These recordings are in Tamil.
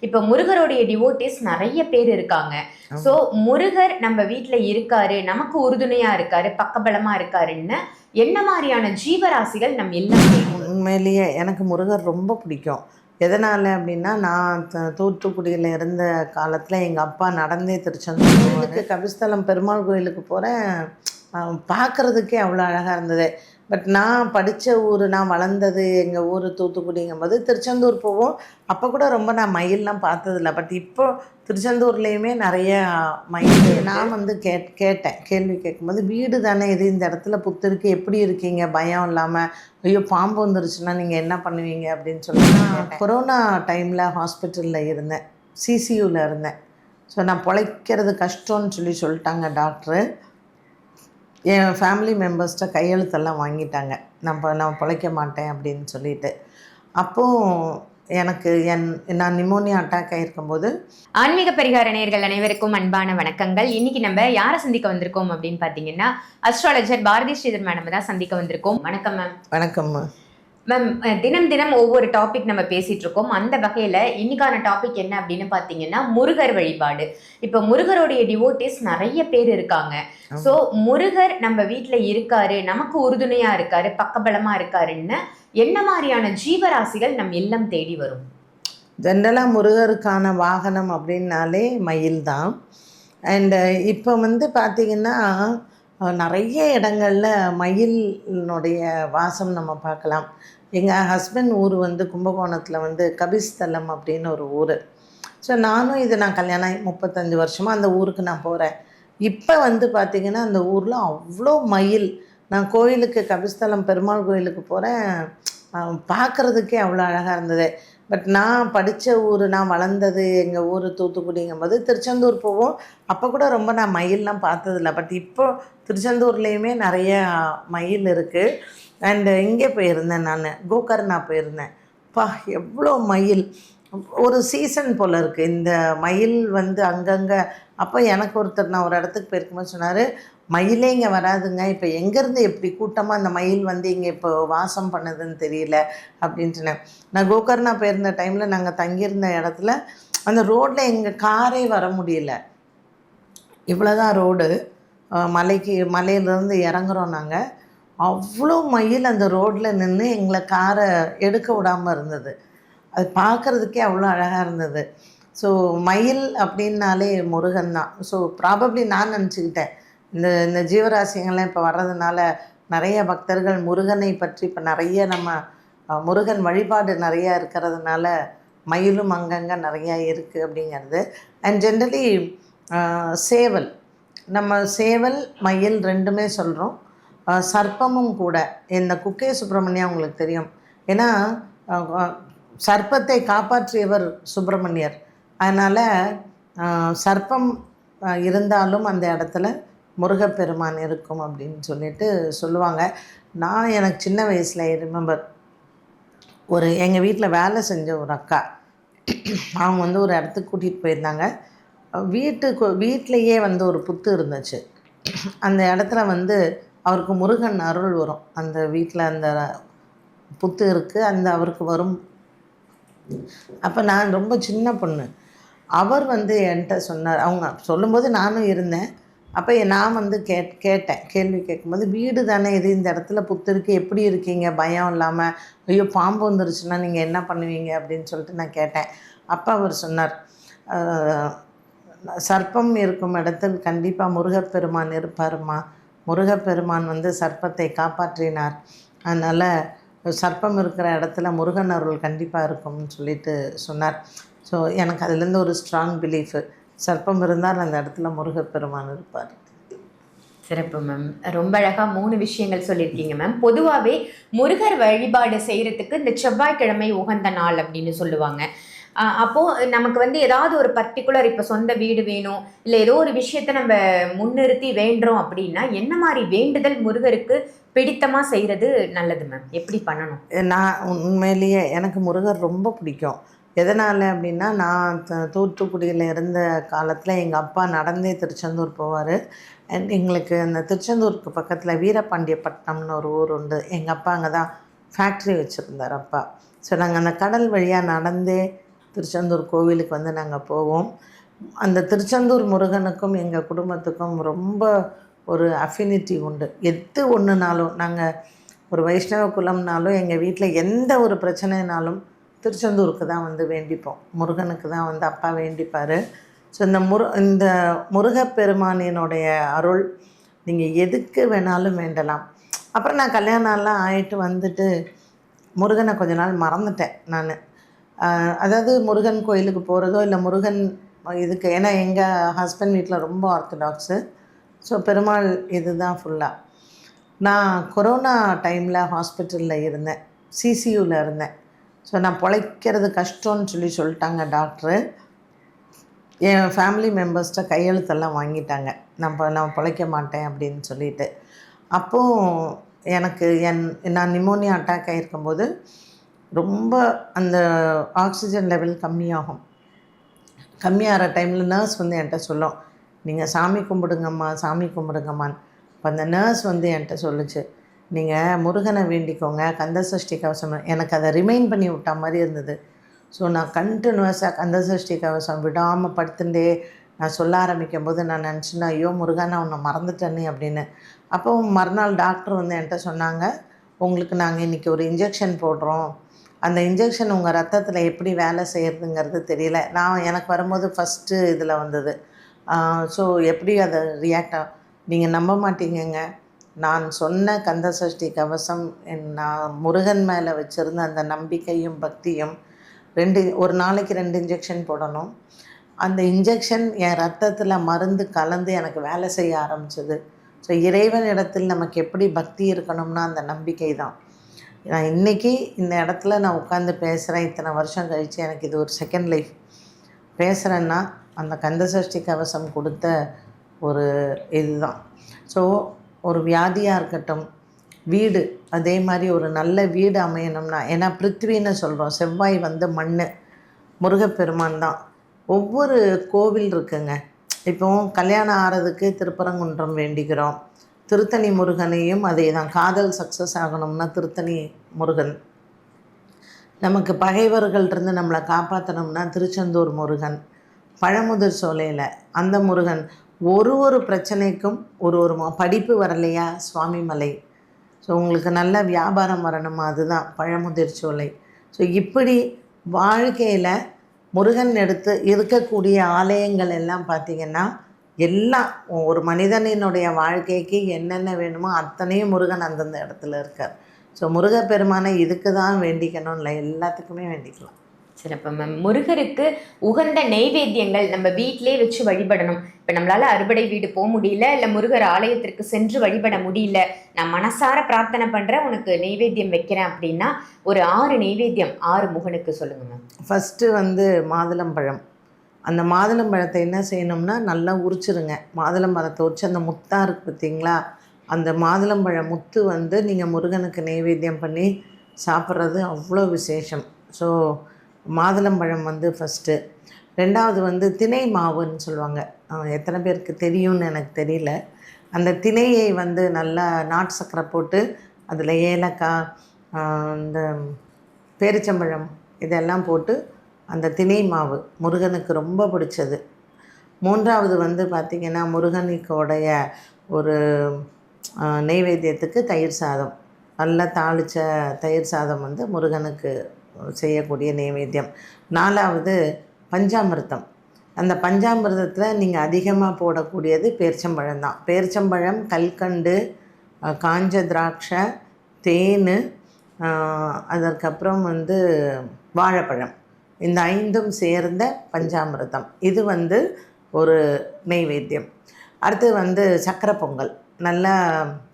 இப்போ முருகருடைய டிவோட்டிஸ் நிறைய பேர் இருக்காங்க. சோ முருகர் நம்ம வீட்ல இருக்காரு நமக்கு உறுதுணையா இருக்காரு பக்கபலமா இருக்காருன்னு என்ன மாதிரியான ஜீவராசிகள் நம் எல்லாம் உண்மையிலேயே எனக்கு முருகர் ரொம்ப பிடிக்கும். எதனால் அப்படின்னா நான் த- தூத்துக்குடியில் இருந்த காலத்தில் எங்கள் அப்பா நடந்தே திருச்செந்தூர். கபிஸ்தலம் பெருமாள் கோயிலுக்கு போகிறேன் பார்க்குறதுக்கே அவ்வளோ அழகாக இருந்தது. பட் நான் படித்த ஊர் நான் வளர்ந்தது எங்கள் ஊர் தூத்துக்குடிங்கும்போது திருச்செந்தூர் போவோம். அப்போ கூட ரொம்ப நான் மயில்லாம் பார்த்ததில்ல. பட் இப்போ திருச்செந்தூர்லேயுமே நிறைய மயில் நான் வந்து கேட் கேட்டேன். கேள்வி கேட்கும்போது வீடு தானே இது? இந்த இடத்துல புத்திருக்கு எப்படி இருக்கீங்க? பயம் இல்லாமல் ஐயோ பாம்பு வந்துருச்சுன்னா நீங்கள் என்ன பண்ணுவீங்க? அப்படின்னு சொல்லி நான் கொரோனா டைமில் ஹாஸ்பிட்டலில் இருந்தேன். சிசியூவில் இருந்தேன். ஸோ நான் பொழைக்கிறது கஷ்டம்னு சொல்லி சொல்லிட்டாங்க டாக்டரு. என் ஃபேமிலி மெம்பர்ஸ்கிட்ட கையெழுத்தெல்லாம் வாங்கிட்டாங்க. நம்ம நான் பிழைக்க மாட்டேன் அப்படின்னு சொல்லிட்டு. அப்போது எனக்கு என் நான் நிமோனியா அட்டாக் ஆகிருக்கும்போது ஆன்மீக பரிகார நேயர்கள் அனைவருக்கும் அன்பான வணக்கங்கள். இன்னைக்கு நம்ம யாரை சந்திக்க வந்திருக்கோம் அப்படின்னு பாத்தீங்கன்னா அஸ்ட்ராலஜர் பாரதி ஸ்ரீதர் மேடம் தான் சந்திக்க வந்திருக்கோம். வணக்கம் மேம் வணக்கம் மேம் அஹ், தினம் தினம் ஒவ்வொரு டாபிக் நம்ம பேசிட்டு இருக்கோம். அந்த வகையில இன்னைக்கான டாபிக் என்ன அப்படின்னு பாத்தீங்கன்னா முருகர் வழிபாடு. இப்ப முருகருடைய டிவோட்டிஸ் நிறைய பேர் இருக்காங்க. சோ முருகர் நம்ம வீட்ல இருக்காரு நமக்கு உறுதுணையா இருக்காரு பக்கபலமா இருக்காருன்னு என்ன மாதிரியான ஜீவராசிகள் நம் இல்லம் தேடி வரும்? ஜென்ரலாக முருகருக்கான வாகனம் அப்படின்னாலே மயில் தான் அண்டு இப்போ வந்து பார்த்திங்கன்னா நிறைய இடங்களில் மயிலினுடைய வாசம் நம்ம பார்க்கலாம். எங்கள் ஹஸ்பண்ட் ஊர் வந்து கும்பகோணத்தில் வந்து கபிஸ்தலம் அப்படின்னு ஒரு ஊர். ஸோ நானும் இது நான் கல்யாணம் ஆகி முப்பத்தஞ்சு வருஷமாக அந்த ஊருக்கு நான் போகிறேன் இப்போ வந்து பார்த்திங்கன்னா அந்த ஊரில் அவ்வளோ மயில். நான் கோயிலுக்கு கபிஸ்தலம் பெருமாள் கோயிலுக்கு போகிறேன் பார்க்குறதுக்கே அவ்வளோ அழகாக இருந்தது. பட் நான் படித்த ஊர் நான் வளர்ந்தது எங்கள் ஊர் தூத்துக்குடிங்கும்போது திருச்செந்தூர் போவோம். அப்போ கூட ரொம்ப நான் மயிலெலாம் பார்த்ததில்ல. பட் இப்போ திருச்செந்தூர்லேயுமே நிறைய மயில் இருக்குது அண்டு இங்கே போயிருந்தேன் நான். கோகர்ணா போயிருந்தேன். பா எவ்வளோ மயில். ஒரு சீசன் போல் இருக்குது இந்த மயில் வந்து அங்கங்கே அப்போ எனக்கு ஒருத்தர் நான் ஒரு இடத்துக்கு போயிருக்கும்போது சொன்னார் மயிலே இங்கே வராதுங்க. இப்போ எங்கேருந்து எப்படி கூட்டமாக அந்த மயில் வந்து இங்கே இப்போ வாசம் பண்ணுதுன்னு தெரியல அப்படின்ட்டு நான் கோகர்ணா போயிருந்த டைமில் நாங்கள் தங்கியிருந்த இடத்துல அந்த ரோட்டில் எங்கள் காரே வர முடியல. இவ்வளோதான் ரோடு மலைக்கு மலையிலேருந்து இறங்குறோம் நாங்கள் அவ்வளோ மயில் அந்த ரோட்டில் நின்று எங்களை காரை எடுக்க விடாமல் இருந்தது. அது பார்க்குறதுக்கே அவ்வளோ அழகாக இருந்தது. ஸோ மயில் அப்படின்னாலே முருகன் தான். ஸோ ப்ராபப்ளி நான் நினச்சிக்கிட்டேன். இந்த இந்த ஜீவராசிங்கள்லாம் இப்போ வர்றதுனால நிறைய பக்தர்கள் முருகனை பற்றி இப்போ நிறைய நம்ம முருகன் வழிபாடு நிறையா இருக்கிறதுனால மயிலும் அங்கங்கே நிறையா இருக்குது அப்படிங்கிறது. அண்ட் ஜென்ரலி சேவல். நம்ம சேவல் மயில் ரெண்டுமே சொல்கிறோம் சர்ப்பமும் கூட. இந்த குக்கே சுப்பிரமணியம் உங்களுக்கு தெரியும். ஏன்னா சர்ப்பத்தை காப்பாற்றியவர் சுப்பிரமணியர். அதனால் சர்ப்பம் இருந்தாலும் அந்த இடத்துல முருகப்பெருமான் இருக்கும் அப்படின்னு சொல்லிட்டு சொல்லுவாங்க. நான் எனக்கு சின்ன வயசில் ரிமெம்பர் ஒரு எங்கள் வீட்டில் வேலை செஞ்ச ஒரு அக்கா. அவங்க வந்து ஒரு இடத்துக்கு கூட்டிகிட்டு போயிருந்தாங்க. வீட்டுக்கு வீட்டிலையே வந்து ஒரு புத்து இருந்துச்சு. அந்த இடத்துல வந்து அவருக்கு முருகன் அருள் வரும். அந்த வீட்டில் அந்த புத்து இருக்குது அந்த அவருக்கு வரும். அப்போ நான் ரொம்ப சின்ன பொண்ணு. அவர் வந்து என்கிட்ட சொன்னார். அவங்க சொல்லும்போது நானும் இருந்தேன். அப்போ நான் வந்து கேட் கேட்டேன். கேள்வி கேட்கும்போது வீடு தானே இது? இந்த இடத்துல புத்திருக்கு எப்படி இருக்கீங்க? பயம் இல்லாமல் ஐயோ பாம்பு வந்துருச்சுன்னா நீங்கள் என்ன பண்ணுவீங்க? அப்படின்னு சொல்லிட்டு நான் கேட்டேன். அப்போ அவர் சொன்னார் சர்ப்பம் இருக்கும் இடத்தில் கண்டிப்பாக முருகப்பெருமான் இருப்பாருமா முருகப்பெருமான் வந்து சர்ப்பத்தை காப்பாற்றினார். அதனால் சர்ப்பம் இருக்கிற இடத்துல முருகன் அருள் கண்டிப்பாக இருக்கும்னு சொல்லிட்டு சொன்னார். ஸோ எனக்கு அதுலேருந்து ஒரு ஸ்ட்ராங் பிலீஃபு சர்ப்பம் இருந்தால் அந்த இடத்துல முருகப்பெருமான் இருப்பார். சிறப்பு மேம் ரொம்ப அழகா மூணு விஷயங்கள் சொல்லியிருக்கீங்க மேம் பொதுவாகவே முருகர் வழிபாடு செய்யறதுக்கு இந்த செவ்வாய்க்கிழமை உகந்த நாள் அப்படின்னு சொல்லுவாங்க. ஆஹ் அப்போ நமக்கு வந்து ஏதாவது ஒரு பர்டிகுலர் இப்போ சொந்த வீடு வேணும் இல்லை ஏதோ ஒரு விஷயத்த நம்ம முன்னிறுத்தி வேண்டுறோம் அப்படின்னா என்ன மாதிரி வேண்டுதல் முருகருக்கு பிடித்தமா செய்யறது நல்லது மேம் எப்படி பண்ணணும்? நான் உண்மையிலேயே எனக்கு முருகர் ரொம்ப பிடிக்கும். எதனால் அப்படின்னா நான் த- தூத்துக்குடியில் இருந்த காலத்தில் எங்கள் அப்பா நடந்தே திருச்செந்தூர் போவார். அண்ட் எங்களுக்கு அந்த திருச்செந்தூருக்கு பக்கத்தில் வீரபாண்டியப்பட்டினம்னு ஒரு ஊர் உண்டு. எங்கள் அப்பா அங்கே தான் ஃபேக்ட்ரி வச்சுருந்தார் அப்பா. ஸோ நாங்கள் அந்த கடல் வழியாக நடந்தே திருச்செந்தூர் கோவிலுக்கு வந்து நாங்கள் போவோம். அந்த திருச்செந்தூர் முருகனுக்கும் எங்கள் குடும்பத்துக்கும் ரொம்ப ஒரு அஃபினிட்டி உண்டு. எது ஒன்றுனாலும் நாங்கள் ஒரு வைஷ்ணவ குலம்னாலும் எங்கள் வீட்டில் எந்த ஒரு பிரச்சனைனாலும் திருச்செந்தூருக்கு தான் வந்து வேண்டிப்போம். முருகனுக்கு தான் வந்து அப்பா வேண்டிப்பார். ஸோ இந்த முரு இந்த முருகப்பெருமானினுடைய அருள் நீங்கள் எதுக்கு வேணாலும் வேண்டலாம். அப்புறம் நான் கல்யாணம்லாம் ஆகிட்டு வந்துட்டு முருகனை கொஞ்ச நாள் மறந்துட்டேன் நான். அதாவது முருகன் கோயிலுக்கு போகிறதோ இல்லை முருகன் இதுக்கு ஏன்னா எங்கள் ஹஸ்பண்ட் வீட்டில் ரொம்ப ஆர்த்தடாக்ஸு ஸோ பெருமாள் இதுதான் ஃபுல்லாக நான் கொரோனா டைமில் ஹாஸ்பிட்டலில் இருந்தேன். சிசியூவில் இருந்தேன். ஸோ நான் பிழைக்கிறது கஷ்டம்னு சொல்லி சொல்லிட்டாங்க டாக்டரு என் ஃபேமிலி மெம்பர்ஸ்கிட்ட கையெழுத்தெல்லாம் வாங்கிட்டாங்க. நம்ம நான் பிழைக்க மாட்டேன் அப்படின்னு சொல்லிட்டு. அப்போது எனக்கு என் நான் நிமோனியா அட்டாக் ஆகிருக்கும்போது ரொம்ப அந்த ஆக்சிஜன் லெவல் கம்மியாகும். கம்மியாகிற டைமில் நர்ஸ் வந்து என்கிட்ட சொல்லும். நீங்கள் சாமி கும்பிடுங்கம்மா சாமி கும்பிடுங்கம்மான்னு. இப்போ அந்த நர்ஸ் வந்து என்கிட்ட சொல்லுச்சு. நீங்கள் முருகனை வேண்டிக்கோங்க கந்த சஷ்டி கவசம் எனக்கு அதை ரிமைண்ட் பண்ணி விட்ட மாதிரி இருந்தது. ஸோ நான் கண்டினியூஸாக கந்த சஷ்டி கவசம் விடாமல் படுத்துட்டே நான் சொல்ல ஆரம்பிக்கும் போது நான் நினச்சினா ஐயோ முருகா நான் உன்னை மறந்துட்டேனே அப்படின்னு. அப்போ மறுநாள் டாக்டர் வந்து என்கிட்ட சொன்னாங்க உங்களுக்கு நாங்கள் இன்றைக்கி ஒரு இன்ஜெக்ஷன் போடுறோம். அந்த இன்ஜெக்ஷன் உங்கள் ரத்தத்தில் எப்படி வேலை செய்கிறதுங்கிறது தெரியல. நான் எனக்கு வரும்போது ஃபஸ்ட்டு இதில் வந்தது. ஸோ எப்படி அதை ரியாக்ட் ஆகும் நீங்கள் நம்ப மாட்டீங்கங்க. நான் சொன்ன கந்த சஷ்டி கவசம் என் நான் முருகன் மேலே வச்சுருந்த அந்த நம்பிக்கையும் பக்தியும் ரெண்டு ஒரு நாளைக்கு ரெண்டு இன்ஜெக்ஷன் போடணும். அந்த இன்ஜெக்ஷன் என் ரத்தத்தில் மருந்து கலந்து எனக்கு வேலை செய்ய ஆரம்பிச்சது. ஸோ இறைவன் இடத்தில் நமக்கு எப்படி பக்தி இருக்கணும்னா அந்த நம்பிக்கை தான். நான் இன்றைக்கி இந்த இடத்துல நான் உட்காந்து பேசுகிறேன் இத்தனை வருஷம் கழித்து எனக்கு இது ஒரு செகண்ட் லைஃப் பேசுகிறேன்னா அந்த கந்தசஷ்டி கவசம் கொடுத்த ஒரு இதுதான். ஸோ ஒரு வியாதியாக இருக்கட்டும் வீடு அதே மாதிரி ஒரு நல்ல வீடு அமையணும்னா ஏன்னா பிருத்வின்னு சொல்கிறோம் செவ்வாய் வந்து மண் முருகப்பெருமான் தான். ஒவ்வொரு கோவில் இருக்குங்க. இப்போ கல்யாணம் ஆகிறதுக்கு திருப்பரங்குன்றம் வேண்டிக்கிறோம். திருத்தணி முருகனையும் அதே தான் காதல் சக்ஸஸ் ஆகணும்னா திருத்தணி முருகன். நமக்கு பகைவர்கள்ட்ட நம்மளை காப்பாற்றணும்னா திருச்செந்தூர் முருகன். பழமுதிர் சோலையில் அந்த முருகன். ஒரு ஒரு பிரச்சனைக்கும் ஒரு ஒரு படிப்பு வரலையா சுவாமி மலை? ஸோ உங்களுக்கு நல்ல வியாபாரம் வரணுமா? அதுதான் பழமுதிர்ச்சோலை ஸோ இப்படி வாழ்க்கையில் முருகன் எடுத்து இருக்கக்கூடிய ஆலயங்கள் எல்லாம் பார்த்திங்கன்னா எல்லாம் ஒரு மனிதனினுடைய வாழ்க்கைக்கு என்னென்ன வேணுமோ அத்தனையும் முருகன் அந்தந்த இடத்துல இருக்கார். ஸோ முருகப்பெருமானை இதுக்கு தான் வேண்டிக்கணும் இல்லை எல்லாத்துக்குமே வேண்டிக்கலாம். சிறப்பு. மேம் முருகருக்கு உகந்த நெய்வேத்தியங்கள் நம்ம வீட்டிலே வச்சு வழிபடணும். இப்போ நம்மளால அறுபடை வீடு போக முடியல இல்லை முருகர் ஆலயத்திற்கு சென்று வழிபட முடியல நான் மனசார பிரார்த்தனை பண்ணுறேன் உனக்கு நெய்வேத்தியம் வைக்கிறேன் அப்படின்னா ஒரு ஆறு நெய்வேத்தியம் ஆறு முகனுக்கு சொல்லுங்க மேம் ஃபஸ்ட்டு வந்து மாதுளம்பழம் அந்த மாதுளம்பழத்தை என்ன செய்யணும்னா நல்லா உரிச்சிருங்க. மாதுளம்பழத்தை உரிச்சு அந்த முத்தாக இருக்குது பார்த்தீங்களா அந்த மாதுளம்பழம் முத்து வந்து நீங்கள் முருகனுக்கு நெய்வேத்தியம் பண்ணி சாப்பிட்றது அவ்வளோ விசேஷம். ஸோ மாதுளம்பழம் வந்து ஃபஸ்ட்டு ரெண்டாவது வந்து திணை மாவுன்னு சொல்லுவாங்க. எத்தனை பேருக்கு தெரியும்னு எனக்கு தெரியல. அந்த திணையை வந்து நல்லா நாட்டு சக்கரை போட்டு அதில் ஏலக்காய் இந்த பேரிச்சம்பழம் இதெல்லாம் போட்டு அந்த திணை மாவு முருகனுக்கு ரொம்ப பிடிச்சது. மூன்றாவது வந்து பார்த்திங்கன்னா முருகனுக்கோடைய ஒரு நெய்வேத்தியத்துக்கு தயிர் சாதம். நல்லா தாளித்த தயிர் சாதம் வந்து முருகனுக்கு செய்யக்கூடிய நைவேத்தியம். நாலாவது பஞ்சாமிர்தம். அந்த பஞ்சாமிர்தத்தில் நீங்கள் அதிகமாக போடக்கூடியது பேரிச்சம்பழம் தான். பேரிச்சம்பழம் கல்கண்டு காஞ்ச திராட்சை தேன் அதற்கப்புறம் வந்து வாழைப்பழம். இந்த ஐந்தும் சேர்ந்த பஞ்சாமிர்தம். இது வந்து ஒரு நெய்வேத்தியம் அடுத்து வந்து சக்கரை பொங்கல். நல்லா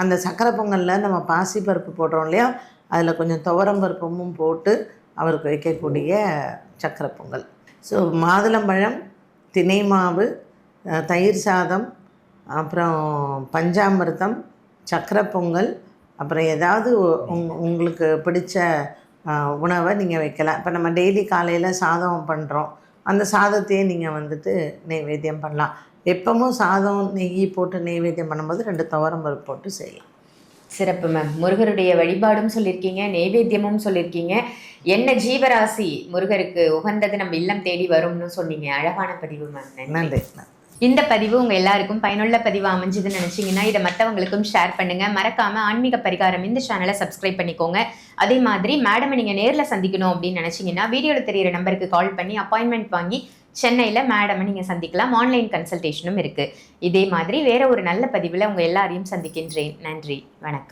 அந்த சக்கரை பொங்கலில் நம்ம பாசிப்பருப்பு போடுறோம் இல்லையா? அதில் கொஞ்சம் துவரம்பருப்பும் போட்டு அவருக்கு வைக்கக்கூடிய சக்கரை பொங்கல். ஸோ மாதுளம்பழம் திணை மாவு தயிர் சாதம் அப்புறம் பஞ்சாமிர்தம் சக்கரை பொங்கல் அப்புறம் ஏதாவது உங் உங்களுக்கு பிடிச்ச உணவை நீங்கள் வைக்கலாம். இப்போ நம்ம டெய்லி காலையில் சாதம் பண்ணுறோம் அந்த சாதத்தையே நீங்கள் வந்துட்டு நெய்வேத்தியம் பண்ணலாம். எப்பவும் சாதம் நெய் போட்டு நெய்வேத்தியம் பண்ணும்போது ரெண்டு துவரம் பருப்பு போட்டு செய்யலாம். சிறப்பு மேம் முருகருடைய வழிபாடும் சொல்லியிருக்கீங்க நெய்வேத்தியமும் சொல்லியிருக்கீங்க என்ன ஜீவராசி முருகருக்கு உகந்தது நம்ம இல்லம் தேடி வரும்னு சொன்னீங்க. அழகான பதிவு மேம் நன்றி. இந்த பதிவு உங்க எல்லாருக்கும் பயனுள்ள பதிவு அமைஞ்சதுன்னு நினைச்சீங்கன்னா இதை மற்றவங்களுக்கும் ஷேர் பண்ணுங்க. மறக்காம ஆன்மீக பரிகாரம் இந்த சேனலை சப்ஸ்கிரைப் பண்ணிக்கோங்க. அதே மாதிரி மேடம் நீங்க நேர்ல சந்திக்கணும் அப்படின்னு நினைச்சீங்கன்னா வீடியோல தெரியிற நம்பருக்கு கால் பண்ணி அப்பாயின்மெண்ட் வாங்கி சென்னையில மேடம் நீங்க சந்திக்கலாம். ஆன்லைன் கன்சல்டேஷனும் இருக்கு. இதே மாதிரி வேற ஒரு நல்ல பதிவுல உங்க எல்லாரையும் சந்திக்கின்றேன். நன்றி. வணக்கம்.